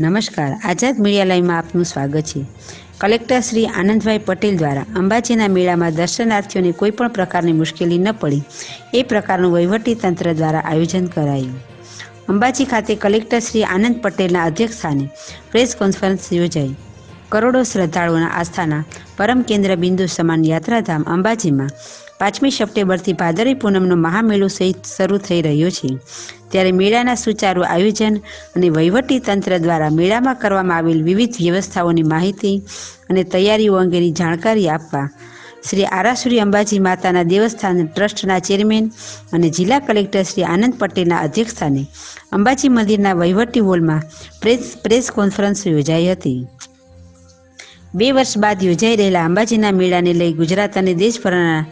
નમસ્કાર. આઝાદ મીડિયા લાઈવમાં આપનું સ્વાગત છે. કલેક્ટર શ્રી આનંદભાઈ પટેલ દ્વારા અંબાજીના મેળામાં દર્શનાર્થીઓને કોઈ પણ પ્રકારની મુશ્કેલી ન પડી. એ પ્રકારનું વહીવટી તંત્ર દ્વારા આયોજન કરાયું. અંબાજી ખાતે કલેક્ટર શ્રી આનંદ પટેલના અધ્યક્ષસ્થાને પ્રેસ કોન્ફરન્સ યોજાઈ. કરોડો શ્રદ્ધાળુઓના આસ્થાના પરમ કેન્દ્ર બિંદુ સમાન યાત્રાધામ અંબાજીમાં પાંચમી સપ્ટેમ્બરથી ભાદરવી પૂનમનો મહામેળો સહિત શરૂ થઈ રહ્યો છે. ત્યારે મેળાના સુચારુ આયોજન અને વહીવટી તંત્ર દ્વારા મેળામાં કરવામાં આવેલ વિવિધ વ્યવસ્થાઓની માહિતી અને તૈયારીઓ અંગેની જાણકારી આપવા શ્રી આરાસુરી અંબાજી માતાના દેવસ્થાન ટ્રસ્ટના ચેરમેન અને જિલ્લા કલેક્ટર શ્રી આનંદ પટેલના અધ્યક્ષસ્થાને અંબાજી મંદિરના વહીવટી હોલમાં પ્રેસ પ્રેસ કોન્ફરન્સ યોજાઈ હતી. બે વર્ષ બાદ યોજાઈ રહેલા અંબાજીના મેળાને લઈ ગુજરાત અને દેશભરના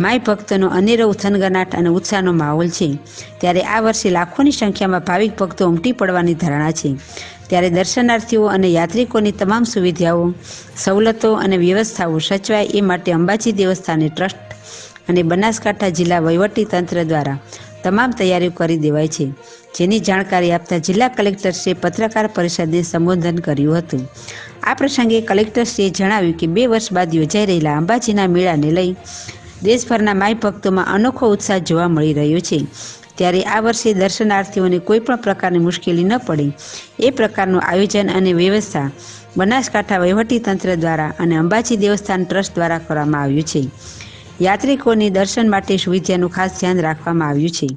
માય ભક્તોનો અનેરો ઉથનગનાટ અને ઉત્સાહનો માહોલ છે. ત્યારે આ વર્ષે લાખોની સંખ્યામાં ભાવિક ભક્તો ઉમટી પડવાની ધારણા છે. ત્યારે દર્શનાર્થીઓ અને યાત્રિકોની તમામ સુવિધાઓ, સવલતો અને વ્યવસ્થાઓ સચવાય એ માટે અંબાજી દેવસ્થાને ટ્રસ્ટ અને બનાસકાંઠા જિલ્લા વહીવટી તંત્ર દ્વારા તમામ તૈયારીઓ કરી દેવાય છે. જેની જાણકારી આપતા જિલ્લા કલેક્ટરશ્રીએ પત્રકાર પરિષદને સંબોધન કર્યું હતું. આ પ્રસંગે કલેક્ટરશ્રીએ જણાવ્યું કે બે વર્ષ બાદ યોજાઈ રહેલા અંબાજીના મેળાને લઈ દેશભરના માય ભક્તોમાં અનોખો ઉત્સાહ જોવા મળી રહ્યો છે. ત્યારે આ વર્ષે દર્શનાર્થીઓને કોઈ પણ પ્રકારની મુશ્કેલી ન પડે. એ પ્રકારનું આયોજન અને વ્યવસ્થા બનાસકાંઠા વહીવટીતંત્ર દ્વારા અને અંબાજી દેવસ્થાન ટ્રસ્ટ દ્વારા કરવામાં આવ્યું છે. યાત્રિકોની દર્શન માટે સુવિધાનું ખાસ ધ્યાન રાખવામાં આવ્યું છે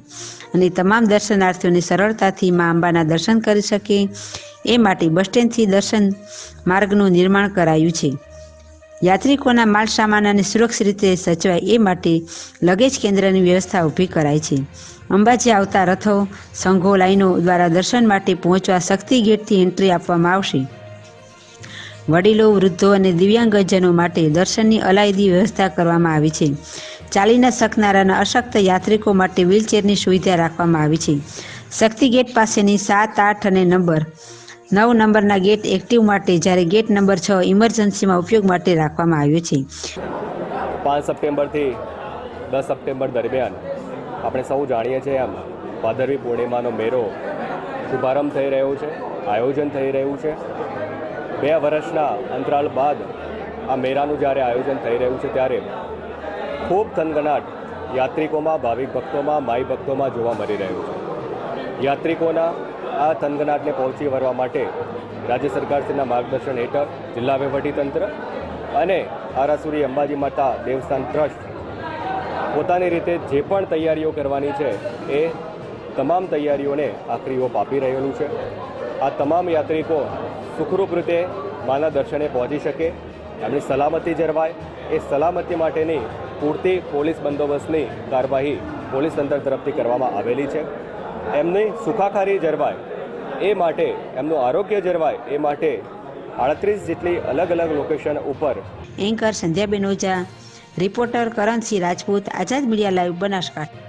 અને તમામ દર્શનાર્થીઓને સરળતાથી મા અંબાના દર્શન કરી શકે. એ માટે બસ સ્ટેન્ડથી દર્શન માર્ગનું નિર્માણ કરાયું છે. યાત્રિકોના માલ સામાન અને સુરક્ષિત રીતે સચવાય એ માટે લગેજ કેન્દ્રની વ્યવસ્થા ઊભી કરાઈ છે. અંબાજી આવતા રથો, સંઘો લાઈનો દ્વારા દર્શન માટે પહોંચવા શક્તિ ગેટથી એન્ટ્રી આપવામાં આવશે. વડીલો, વૃદ્ધો અને દિવ્યાંગજનો માટે દર્શનની અલાયદી વ્યવસ્થા કરવામાં આવી છે. ચાલી ન શકનારાના અશક્ત યાત્રિકો માટે વ્હીલચેરની સુવિધા રાખવામાં આવી છે. શક્તિ ગેટ પાસેની સાત, આઠ અને નંબર નવ નંબરના ગેટ એક્ટિવ માટે, જ્યારે ગેટ નંબર છ ઇમરજન્સીમાં ઉપયોગ માટે રાખવામાં આવ્યો છે. પાંચ સપ્ટેમ્બરથી દસ સપ્ટેમ્બર દરમિયાન આપણે સૌ જાણીએ છીએ એમ, ભાદરવી પૂર્ણિમાનો મેળો શુભારંભ થઈ રહ્યો છે, આયોજન થઈ રહ્યું છે. બે વર્ષના અંતરાલ બાદ આ મેળાનું જ્યારે આયોજન થઈ રહ્યું છે ત્યારે ખૂબ થનગનાટ યાત્રિકોમાં, ભાવિક ભક્તોમાં, માઈ ભક્તોમાં જોવા મળી રહ્યું છે. યાત્રિકોના આ થનગનાટને પહોંચી વળવા માટે રાજ્ય સરકારશ્રીના માર્ગદર્શન હેઠળ જિલ્લા વહીવટીતંત્ર અને આરાસુરી અંબાજી માતા દેવસ્થાન ટ્રસ્ટ પોતાની રીતે જે પણ તૈયારીઓ કરવાની છે એ તમામ તૈયારીઓને આખરી ઓપ આપી રહેલું છે. આ તમામ યાત્રિકો સુખરૂપ રીતે માના દર્શને પહોંચી શકે, એમની સલામતી જળવાય, એ સલામતી માટેની પૂરતી પોલીસ બંદોબસ્તની કાર્યવાહી પોલીસ તંત્ર તરફથી કરવામાં આવેલી છે. એમની સુખાકારી જળવાય, એ માટે, એમનું આરોગ્ય જળવાય, એ માટે આડત્રીસ જેટલી અલગ અલગ લોકેશન ઉપર anchor Sandhya બેનોજા reporter Karansinh Rajput, Azad media live Banaskantha.